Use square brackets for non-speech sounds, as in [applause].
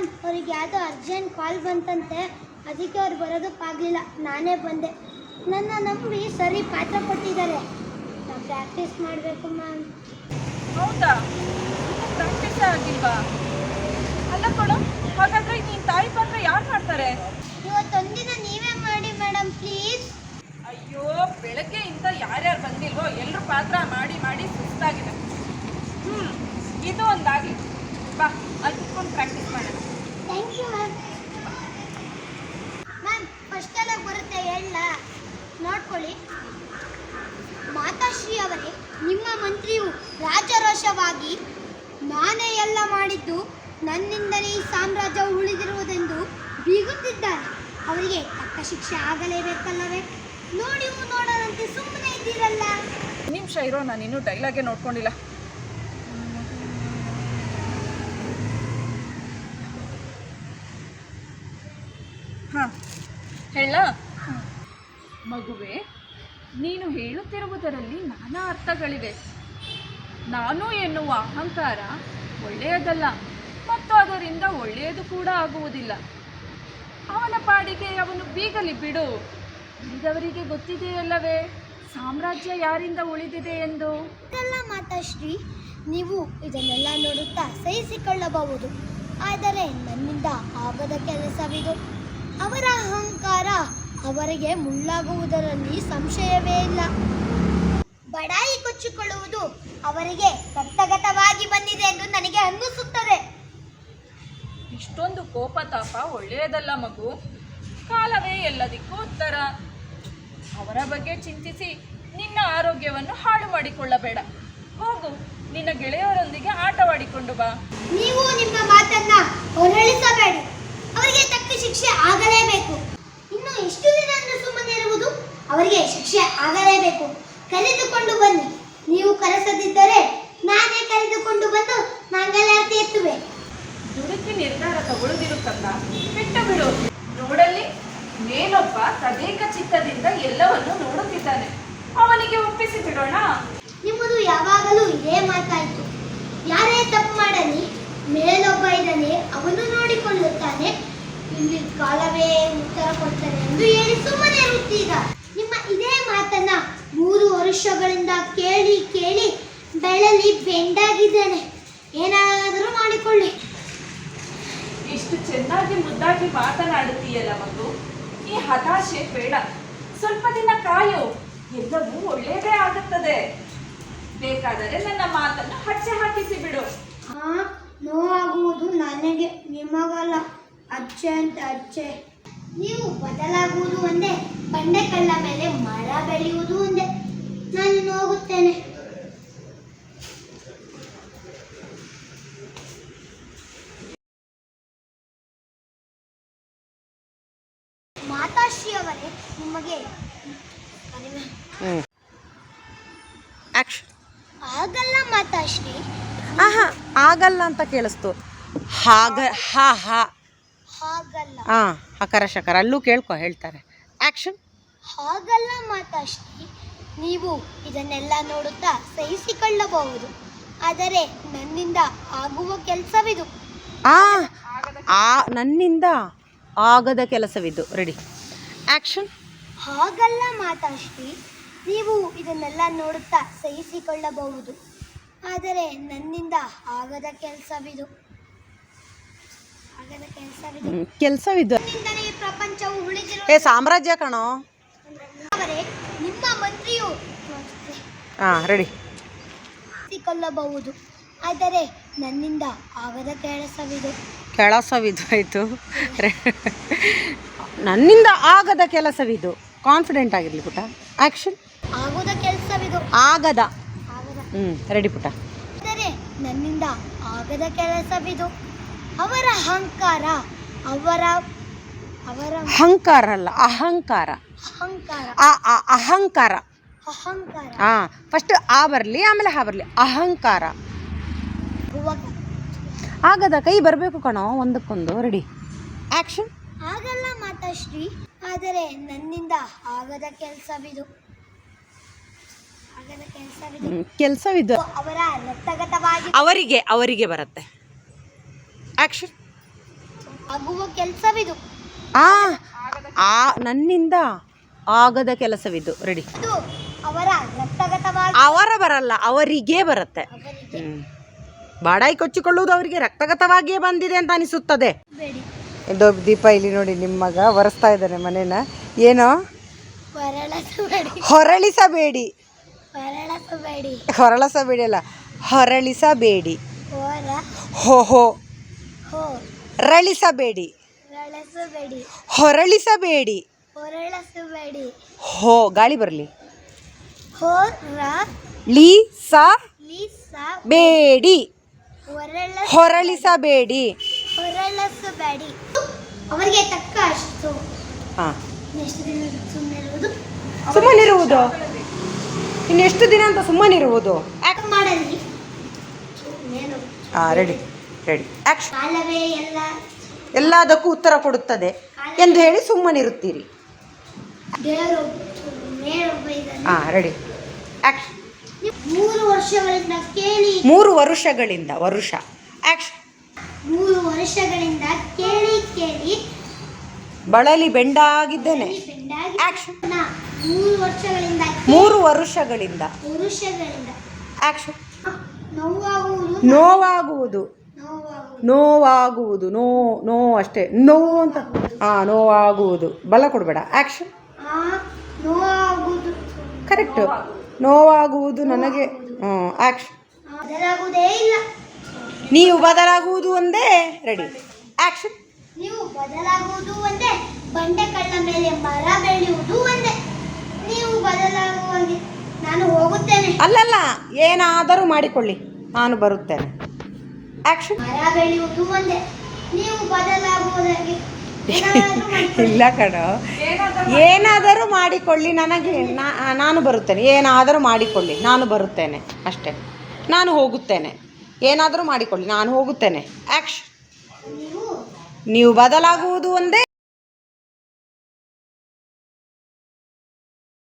Ma'am ಅವ್ರಿಗೆ ಯಾವುದೋ urgent call ಬಂತಂತೆ. ಅದಕ್ಕೆ ಅವ್ರು ಬರೋದಕ್ಕಾಗಲಿಲ್ಲ ನಾನೇ ಬಂದೆ. ನನ್ನ ನಂಬಿ ಸರಿ ಪಾತ್ರ ಕೊಟ್ಟಿದ್ದಾರೆ. ನಾವು ಪ್ರಾಕ್ಟೀಸ್ ಮಾಡಬೇಕು ಮ್ಯಾಮ್. ಹೌದಾ? ಪ್ರಾಕ್ಟೀಸ್ ಆಗಿಲ್ವಾ? ಅಲ್ಲ ಕೊಡು ಹಾಗಾದ್ರೆ ನೀನ್ ತಾಯಿ ಪಾತ್ರ ಯಾರು ಮಾಡ್ತಾರೆ? ಇವತ್ತೊಂದಿನ ನೀವೇ ಮಾಡಿ ಮೇಡಮ್ ಪ್ಲೀಸ್ ಅಯ್ಯೋ ಬೆಳಗ್ಗೆಯಿಂದ ಯಾರ್ಯಾರು ಬಂದಿಲ್ವೋ ಎಲ್ಲರೂ ಪಾತ್ರ ಮಾಡಿ ಮಾಡಿ ಸುಸ್ತಾಗಿದೆ. ಹ್ಮ್ ಇದು ಒಂದಾಗಿ ಬಾ ಅಲ್ಲಿ ಕುತ್ಕೊಂಡು ಪ್ರಾಕ್ಟೀಸ್ ಮಾಡೋಣ. Thank you ma'am ma'am first ಎಲ್ಲ ಬರುತ್ತೆ ಹೇಳ ನೋಡ್ಕೊಳ್ಳಿ. ಮಾತಾಶ್ರೀ ಅವರೇ, ನಿಮ್ಮ ಮಂತ್ರಿಯು ರಾಜರೋಷವಾಗಿ ನಾನೇ ಎಲ್ಲ ಮಾಡಿದ್ದು ನನ್ನಿಂದಲೇ ಈ ಉಳಿದಿರುವುದೆಂದು ಬೀಗುತ್ತಿದ್ದಾರೆ ಅವರಿಗೆ ತಕ್ಕ ಶಿಕ್ಷೆ ಆಗಲೇಬೇಕಲ್ಲವೇ? ನೋಡಿ ನೋಡದಂತೆ ಸುಮ್ಮನೆ ಇದ್ದೀರಲ್ಲ. ನಿಮಿಷ ಇರೋ, ನಾನು ಇನ್ನೂ ಡೈಲಾಗೆ ನೋಡ್ಕೊಂಡಿಲ್ಲ. ಹೇಳ. ಮಗುವೆ, ನೀನು ಹೇಳುತ್ತಿರುವುದರಲ್ಲಿ ನಾನಾ ಅರ್ಥಗಳಿವೆ. ನಾನು ಎನ್ನುವ ಅಹಂಕಾರ ಒಳ್ಳೆಯದಲ್ಲ, ಮತ್ತು ಅದರಿಂದ ಒಳ್ಳೆಯದು ಕೂಡ ಆಗುವುದಿಲ್ಲ. ಅವನ ಪಾಡಿಗೆ ಅವನು ಬೀಗಲಿ ಬಿಡು. ಉಳಿದವರಿಗೆ ಗೊತ್ತಿದೆಯಲ್ಲವೇ, ಸಾಮ್ರಾಜ್ಯ ಯಾರಿಂದ ಉಳಿದಿದೆ ಎಂದು? ಮಾತಾಶ್ರೀ ನೀವು ಇದನ್ನೆಲ್ಲ ನೋಡುತ್ತಾ ಸಹಿಸಿಕೊಳ್ಳಬಹುದು. ಆದರೆ ನನ್ನಿಂದ ಆಗದ ಕೆಲಸವಿದು. ಅವರ ಅಹಂಕಾರ ಅವರಿಗೆ ಮುಳ್ಳಾಗುವುದರಲ್ಲಿ ಸಂಶಯವೇ ಇಲ್ಲ. ಬಡಾಯಿ ಕೊಚ್ಚಿಕೊಳ್ಳುವುದು ಅವರಿಗೆ ರಕ್ತಗತವಾಗಿ ಬಂದಿದೆ ಎಂದು ನನಗೆ ಅನ್ನಿಸುತ್ತದೆ. ಇಷ್ಟೊಂದು ಕೋಪ ತಾಪ ಒಳ್ಳೆಯದಲ್ಲ ಮಗು. ಕಾಲವೇ ಎಲ್ಲದಕ್ಕೂ ಉತ್ತರ. ಅವರ ಬಗ್ಗೆ ಚಿಂತಿಸಿ ನಿನ್ನ ಆರೋಗ್ಯವನ್ನು ಹಾಳು ಮಾಡಿಕೊಳ್ಳಬೇಡ. ಹೋಗು ನಿನ್ನ ಗೆಳೆಯರೊಂದಿಗೆ ಆಟವಾಡಿಕೊಂಡು ಬಾ. ನೀವು ನಿಮ್ಮ ಮಾತನ್ನ ಹೊರಳಿಸಬೇಡಿ. ಅವರಿಗೆ ತಕ್ಕ ಶಿಕ್ಷೆ ಆಗಲೇಬೇಕು. ಇನ್ನು ಎಷ್ಟು ದಿನ ಅಂದ್ರೆ ಸುಮ್ಮನೆ ಇರುವುದು? ಅವರಿಗೆ ಶಿಕ್ಷೆ ಆಗಲೇಬೇಕು. ಕರೆದುಕೊಂಡು ಬನ್ನಿ. ನೀವು ಕರೆಸದಿದ್ದರೆ ನಾನೇ ಕರೆದುಕೊಂಡು ಬಂದು ಮಂಗಲಾರತಿ ಎತ್ತುವೆ. ದುಡುಕಿ ನಿರ್ಧಾರ ತಗೊಳ್ಳದಿರುತ್ತಲ್ಲ ಬಿಟ್ಟು ಬಿಡು. ನೋಡಲ್ಲಿ ಮೇಲೊಬ್ಬ ತದೇಕ ಚಿತ್ತದಿಂದ ಎಲ್ಲವನ್ನು ನೋಡುತ್ತಿದ್ದಾನೆ. ಅವನಿಗೆ ಒಪ್ಪಿಸಿ ಬಿಡೋಣ. ನಿಮ್ಮದು ಯಾವಾಗಲೂ ಇದೇ ಮಾತಾಯಿತು. ಯಾರೇ ತಪ್ಪು ಮಾಡಲಿ ಮೇಲೊಬ್ಬ ಇದ್ದಾನೆ ಅವನು ನೋಡಿಕೊಳ್ಳುತ್ತಾನೆ. ಇಲ್ಲಿ ಕಾಲವೇ ಉತ್ತರ ಕೊಡ್ತಾರೆ ಎಂದು ಹೇಳಿ ಸುಮ್ಮನೆ ಇರುತ್ತೀಗ. ನಿಮ್ಮ ಇದೇ ಮಾತನ್ನ ಮೂರು ವರ್ಷಗಳಿಂದ ಕೇಳಿ ಕೇಳಿ ಬೆಳಲಿ ಬೆಂಡಾಗಿದ್ದೇನೆ. ಏನಾದರೂ ಮಾಡಿಕೊಳ್ಳಿ. ಇಷ್ಟು ಚೆನ್ನಾಗಿ ಮುದ್ದಾಗಿ ಮಾತನಾಡುತ್ತೀಯಲ್ಲ ಮಗು. ಈ ಹತಾಶೆ ಬೇಡ. ಸ್ವಲ್ಪ ದಿನ ಕಾಯು. ಎಲ್ಲವೂ ಒಳ್ಳೆಯದೇ ಆಗುತ್ತದೆ. ಬೇಕಾದರೆ ನನ್ನ ಮಾತನ್ನು ಹಚ್ಚೆ ಹಾಕಿಸಿ ಬಿಡು. ಹಾ ನೋವಾಗುವುದು ನನಗೆ ನಿಮಗಲ್ಲ. ಅಚ್ಚೆ ಅಂತ ಅಚ್ಚೆ. ನೀವು ಬದಲಾಗುವುದು ಒಂದೇ ಬಂಡೆ ಕಳ್ಳ ಮೇಲೆ ಮರ ಬೆಳೆಯುವುದು ಒಂದೇ. ನಾನು ಹೋಗುತ್ತೇನೆ ಮಾತಾಶ್ರೀ ಅವರೇ ನಿಮಗೆ ಆಗಲ್ಲ ಮಾತಾಶ್ರೀ. ಆಹಾ ಆಗಲ್ಲ ಅಂತ ಕೇಳಿಸ್ತು. ಹಾಗ ಹಾ ಹಾ. ಹಾಂ ಹಕರ ಶಕರ ಅಲ್ಲೂ ಕೇಳ್ಕೊ ಹೇಳ್ತಾರೆ. ಆಕ್ಷನ್ ಹಾಗಲ್ಲ ಮಾತಾಶ್ರೀ. ನೀವು ಇದನ್ನೆಲ್ಲ ನೋಡುತ್ತಾ ಸಹಿಸಿಕೊಳ್ಳಬಹುದು. ಆದರೆ ನನ್ನಿಂದ ಆಗುವ ಕೆಲಸವಿದು. ಆ ಆ ನನ್ನಿಂದ ಆಗದ ಕೆಲಸವಿದ್ದು ರೆಡಿ ಆಕ್ಷನ್ ಹಾಗಲ್ಲ ಮಾತಾಶ್ರೀ. ನೀವು ಇದನ್ನೆಲ್ಲ ನೋಡುತ್ತಾ ಸಹಿಸಿಕೊಳ್ಳಬಹುದು. ಆದರೆ ನನ್ನಿಂದ ಆಗದ ಕೆಲಸವಿದು. ಕೆಲಸವಿದ್ದು ಏ ಸಾಮ್ರಾಜ್ಯ ಕಣೋ. ನಿಮ್ಮ ಮಂತ್ರಿಯು ಹಾಂ ರೆಡಿ ಕೊಲ್ಲಬಹುದು ಆದರೆ ನನ್ನಿಂದ ಆಗದ ಕೆಲಸವಿದು. ಕೆಲಸವಿದ್ದು ಆಯಿತು. ನನ್ನಿಂದ ಆಗದ ಕೆಲಸವಿದು. ಕಾನ್ಫಿಡೆಂಟ್ ಆಗಿರಲಿ ಪುಟ ಆಕ್ಷನ್ ಆಗೋದ ಕೆಲಸವಿದು. ಆಗದ. ಆಗದ. ಹ್ಞೂ ರೆಡಿ ಪುಟ ಆದರೆ ನನ್ನಿಂದ ಆಗದ ಕೆಲಸವಿದು. ಅವರ ಅಹಂಕಾರ ಅವರ ಅವರ ಅಹಂಕಾರ ಅಲ್ಲ ಅಹಂಕಾರ. ಅಹಂಕಾರ. ಆ ಆ ಅಹಂಕಾರ. ಅಹಂಕಾರ. ಹಾ ಫಸ್ಟ್ ಆ ಬರಲಿ ಆಮೇಲೆ ಹಾ ಬರಲಿ. ಅಹಂಕಾರ. ಆಗದ ಕೈ ಬರಬೇಕು ಕಣೋ ಒಂದಕ್ಕೊಂದು ರೆಡಿ ಆಕ್ಷನ್ ಆಗಲ್ಲ ಮಾತಾಶ್ರೀ ಆದರೆ ನನ್ನಿಂದ ಆಗದ ಕೆಲಸವಿದು. ಕೆಲಸವಿದು. ಅವರ ಅವರಿಗೆ ಅವರಿಗೆ ಬರುತ್ತೆ. ಆಕ್ಷನ್ ಆಗುವ ಕೆಲಸವಿದು. ಆ ಆ ನನ್ನಿಂದ ಆಗದ ಕೆಲಸವಿದು. ರೆಡಿ ಅವರ ರಕ್ತಗತವಾಗಿ ಅವರ ಬರಲ್ಲ ಅವರಿಗೆ ಬರುತ್ತೆ. ಬಾಡಾಯಿ ಕೊಚ್ಚಿಕೊಳ್ಳುವುದು ಅವರಿಗೆ ರಕ್ತಗತವಾಗಿಯೇ ಬಂದಿದೆ ಅಂತ ಅನಿಸುತ್ತದೆ. ಇದು ದೀಪ ಇಲ್ಲಿ ನೋಡಿ ನಿಮ್ಮ ಮಗ ಒರೆಸ್ತಾ ಇದ್ದಾನೆ ಮನೇನ. ಏನೋ? ಹೊರಳಿಸಬೇಡಿ. ಹೊರಳಿಸಬೇಡಿ. ಅಲ್ಲ ಹೊರಳಿಸಬೇಡಿ. ಹೊರ ಹೋ ಹೋ ಹೋ. ರಳಿಸಬೇಡಿ. ರಳಿಸಬೇಡಿ. ಹೊರಳಿಸಬೇಡಿ. ಹೊರಳಿಸಬೇಡಿ. ಹೋ ಗಾಳಿ ಬರಲಿ. ಹೊರ ಲೀಸ ಬೇಡಿ ಹೊರಳ ಹೊರಳಿಸಬೇಡಿ. ಹೊರಳಿಸಬೇಡಿ. ಅವರಿಗೆ ತಕ್ಕ ಅಷ್ಟು. ಹಾಂ. ಸುಮ್ಮನಿರುವುದು. ಇನ್ನೆಷ್ಟು ದಿನ ಅಂತ ಸುಮ್ಮನಿರುವುದು. ಯಾಕೆ ಮಾಡಲಿ? ಏನು? ಹಾಂ ರೆಡಿ ರೆಡಿ ಆ್ಯಕ್ಷನ್ ಎಲ್ಲದಕ್ಕೂ ಉತ್ತರ ಕೊಡುತ್ತದೆ ಎಂದು ಹೇಳಿ ಸುಮ್ಮನಿರುತ್ತೀರಿ. ಹಾಂ ರೆಡಿ ಆ್ಯಕ್ಷನ್ ಮೂರು ವರ್ಷಗಳಿಂದ ಕೇಳಿ. ಮೂರು ವರ್ಷಗಳಿಂದ ವರುಷ. ಆ್ಯಕ್ಷನ್ ಮೂರು ವರ್ಷಗಳಿಂದ ಕೇಳಿ ಕೇಳಿ. ಬಳಲಿ ಬೆಂಡಾಗಿದ್ದೇನೆ. ಆ್ಯಕ್ಷನ್ ಮೂರು ವರ್ಷಗಳಿಂದ ಮೂರು ವರುಷಗಳಿಂದ. ಪುರುಷಗಳಿಂದ ಆ್ಯಕ್ಷನ್ ನೋವಾಗುವುದು. ನೋವಾಗುವುದು. ನೋವಾಗುವುದು. ನೋ ನೋ ಅಷ್ಟೇ. ನೋ ಅಂತ. ಹಾಂ ನೋವಾಗುವುದು. ಬಲ ಕೊಡಬೇಡ. ಆ್ಯಕ್ಷನ್ ಕರೆಕ್ಟು ನೋವಾಗುವುದು. ನನಗೆ. ಹ್ಞೂ ಆ್ಯಕ್ಷನ್ ನೀವು ಬದಲಾಗುವುದು ಒಂದೇ. ರೆಡಿ ಆ್ಯಕ್ಷನ್ ನೀವು ಬದಲಾಗುವುದು ಒಂದೇ. ಬಂಡೆ ಕಳ್ಳ ಮೇಲೆ ಮರ ಬೆಳೆಯುವುದು ಒಂದೇ. ನೀವು ಬದಲಾಗುವಂಗೆ ನಾನು ಹೋಗುತ್ತೇನೆ. ಅಲ್ಲಲ್ಲ ಏನಾದರೂ ಮಾಡಿಕೊಳ್ಳಿ. ನಾನು ಬರುತ್ತೇನೆ. ಏನಾದರೂ [laughs] ಇಲ್ಲ ಕಣೋ. ಏನಾದರೂ ಮಾಡಿಕೊಳ್ಳಿ. ನನಗೆ ನಾನು ಬರುತ್ತೇನೆ. ಏನಾದರೂ ಮಾಡಿಕೊಳ್ಳಿ. ನಾನು ಬರುತ್ತೇನೆ ಅಷ್ಟೇ. ನಾನು ಹೋಗುತ್ತೇನೆ. ಏನಾದರೂ ಮಾಡಿಕೊಳ್ಳಿ. ನಾನು ಹೋಗುತ್ತೇನೆ. ಆ್ಯಕ್ಷನ್ ನೀವು ನೀವು ಬದಲಾಗುವುದು ಒಂದೇ.